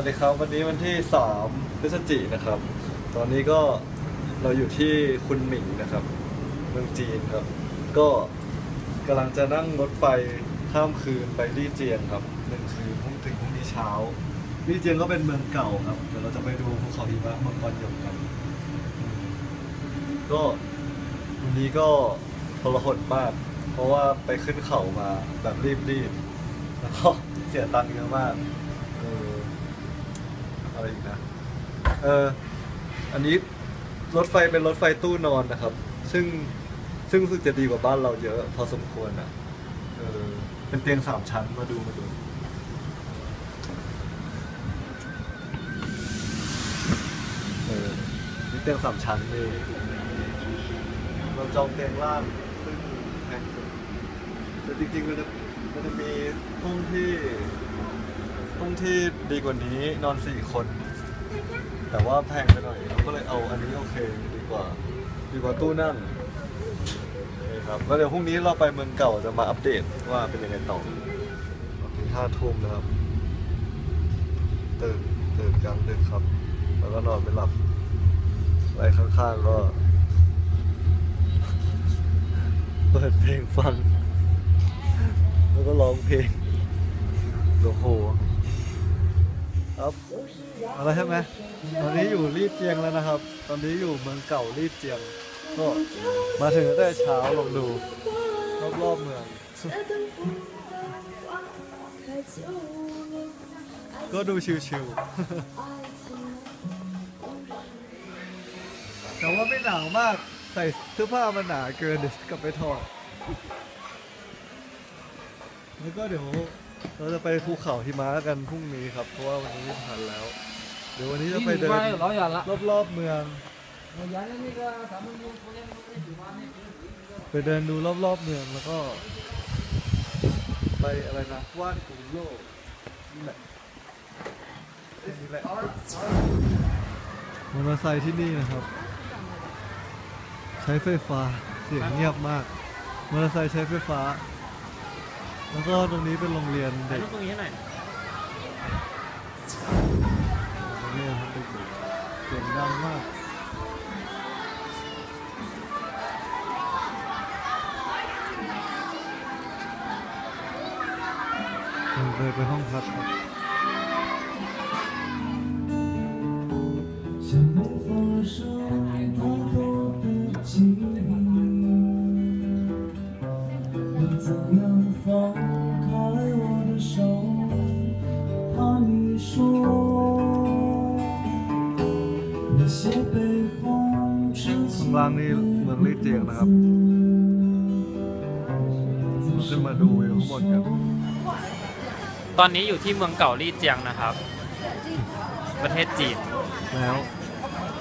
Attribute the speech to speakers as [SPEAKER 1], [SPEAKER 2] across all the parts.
[SPEAKER 1] วัสดีครับ วันนี้วันที่ 3 พฤศจิกนะครับ ตอนนี้ก็เราอยู่ที่คุนหมิงนะครับ เมืองจีนครับ ก็กำลังจะนั่งรถไฟข้ามคืนไปลี่เจียงครับหนึ่งคืนพรุ่งถึงพรุ่งนี้เช้าลี่เจียงก็เป็นเมืองเก่าครับเดี๋ยวเราจะไปดูภูเขาหิมะมังกรหยกกัน ก็วันนี้ก็ทรหดมาก เพราะว่าไปขึ้นเขามาแบบรีบๆแล้วก็เสียตังค์เยอะมาก อะไรอีกนะเอออันนี้รถไฟเป็นรถไฟตู้นอนนะครับ ซึ่งซึ่งรู้สึกจะดีกว่าบ้านเราเยอะ พอสมควรอะเออเป็นเตียงสามชั้นมาดูมาดูเออนี่เตียงสามชั้นนี่เราจองเตียงล่างซึ่งแพงสุดแต่จริงๆมันจะมันจะมีห้องที่ ห้องที่ดีกว่านี้นอนสี่คน แต่ว่าแพงไปหน่อยเราก็เลยเอาอันนี้โอเคดีกว่า ดีกว่าตู้นั่งโอเคครับแล้วเดี๋ยวพรุ่งนี้เราไปเมืองเก่าจะมาอัปเดตว่าเป็นยังไงต่อห้าทุ่มนะครับตื่นตื่นกลางดึกครับ แล้วก็นอนไม่หลับไว้ข้างๆก็ เปิดเพลงฟัง แล้วก็ร้องเพลงโอ้โห ครับอาละใช่ไหมตอนนี้อยู่รีดเจียงแล้วนะครับ ตอนนี้อยู่เมืองเก่ารีดเจียง ก็มาถึงตั้งแต่เช้าลองดูรอบๆเมือง ก็ดูชิวๆแต่ว่าไม่หนาวมากใส่เสื้อผ้ามันหนาเกินเดี๋ยวกลับไปถอดแล้วก็เดี๋ยว เราจะไปภูเขาหิมะกันพรุ่งนี้ครับ เพราะว่าวันนี้ผ่านแล้ว เดี๋ยววันนี้จะไปเดิน
[SPEAKER 2] รอย
[SPEAKER 1] รอบๆเมือง ไปเดินดูรอบๆเมืองแล้วก็ ไปอะไรนะว่านกูโลกสี่แหละมอเตอร์ไซค์ที่นี่นะครับ ใช้ไฟฟ้าเสียงเงียบมากมอเตอร์ไซค์ใช้ไฟฟ้า แล้วก็ตรงนี้เป็นโรงเรียนเด็ก
[SPEAKER 2] ตรงนี้หน่อย
[SPEAKER 1] โรงเรียนเด็กเสียงดังมากเลยไปห้องพักครับ วิวข้างบนกัน
[SPEAKER 2] ตอนนี้อยู่ที่เมืองเก่าลี่เจียงนะครับ ประเทศจีน
[SPEAKER 1] แล้ว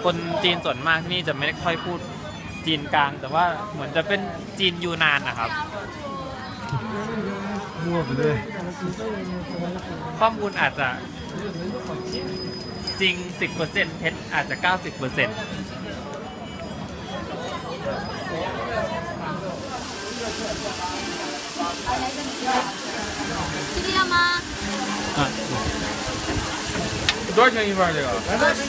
[SPEAKER 2] คนจีนส่วนมากที่นี่จะไม่ค่อยพูดจีนกลาง แต่ว่าเหมือนจะเป็นจีนยูนานนะครับ
[SPEAKER 1] มั่วไปเลย
[SPEAKER 2] ข้อมูลอาจจะ จริง 10%เท็จอาจจะ 90%
[SPEAKER 3] 这个要吗？
[SPEAKER 4] 多少钱一份儿这个？
[SPEAKER 3] 二十，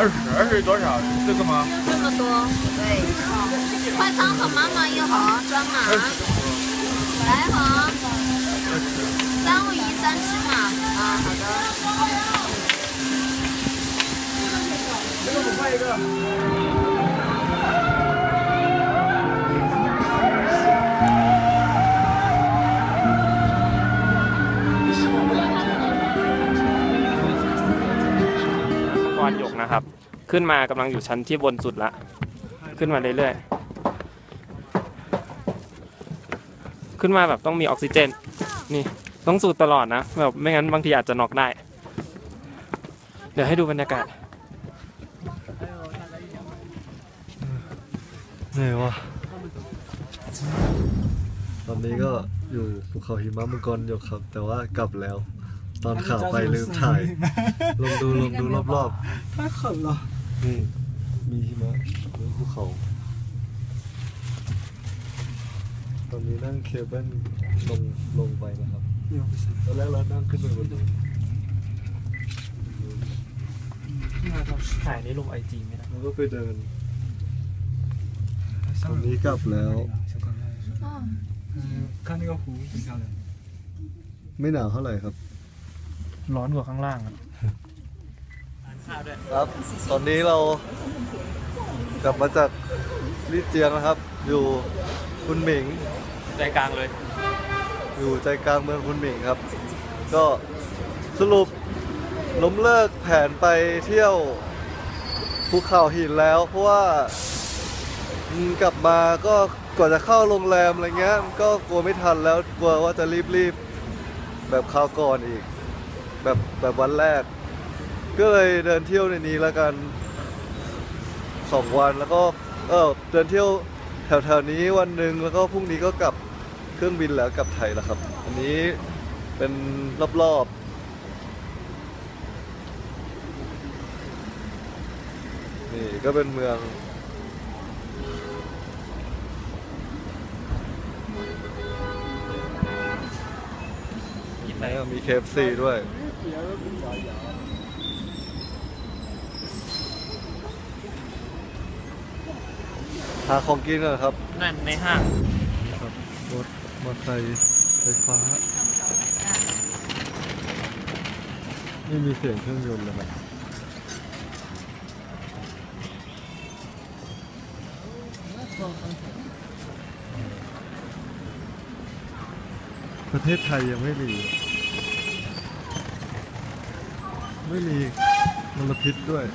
[SPEAKER 4] 二十，二十多少？这个吗？
[SPEAKER 3] 这么多，对。快餐盒妈妈一盒装满，来盒，三五一三吃嘛。
[SPEAKER 2] มังกรหยกนะครับ ขึ้นมากำลังอยู่ชั้นที่บนสุดละ ขึ้นมาเรื่อยๆ ขึ้นมาแบบต้องมีออกซิเจน นี่ต้องสูดตลอดนะ แบบไม่งั้นบางทีอาจจะนอกได้ เดี๋ยวให้ดูบรรยากาศ
[SPEAKER 1] หนื่อยวะตอนนี้ก็อยู่ภูเขาหิมะมังกรอยู่ครับ แต่ว่ากลับแล้ว ตอนขาไปลืมถ่ายลงดูลงดูรอบ
[SPEAKER 5] ๆถ้าขนเหรอ
[SPEAKER 1] ๆนี่มีหิมะมีภูเขา ตอนนี้นั่งเคเบิลลงลงไปนะครับตอนแรกเรานั่งขึ้นไปบนนู้ที่มา
[SPEAKER 2] ถ่ายในลงไอจีไหมนะ
[SPEAKER 1] แล้วก็ไปเดิน ตอนนี้กลับแล้ว
[SPEAKER 4] 嗯，看那个湖挺漂亮。
[SPEAKER 1] ไม่หนาวเท่าไหร่ครับ
[SPEAKER 2] ร้อนกว่าข้างล่างอะ
[SPEAKER 1] ครับ ตอนนี้เรากลับมาจากลี่เจียงนะครับ อยู่คุณหมิง
[SPEAKER 2] ใจกลางเลย
[SPEAKER 1] อยู่ใจกลางเมืองคุณหมิงครับ ก็สรุปล้มเลิกแผนไปเที่ยวภูเขาหินแล้ว เพราะว่าอืม กลับมาก็กว่าจะเข้าโรงแรมอะไรเงี้ยก็กลัวไม่ทันแล้วกลัวว่าจะรีบๆแบบคราวก่อนอีก แบบแบบวันแรก ก็เลยเดินเที่ยวในนี้แล้วกันสองวันแล้วก็เออเดินเที่ยวแถวๆนี้วันหนึ่งแล้วก็พรุ่งนี้ก็กลับเครื่องบินแล้วกลับไทยแล้วครับ อันนี้เป็นรอบๆนี่ก็เป็นเมือง แล้วมีเคฟซีด้วย หาของกินก่อนครับ
[SPEAKER 2] นั่นในห้าง
[SPEAKER 1] ครับรถมอเตอร์ไซค์ไฟฟ้าไม่มีเสียงเครื่องยนต์เลยครับ ประเทศไทยยังไม่มี ไม่มีมลพิษด้วย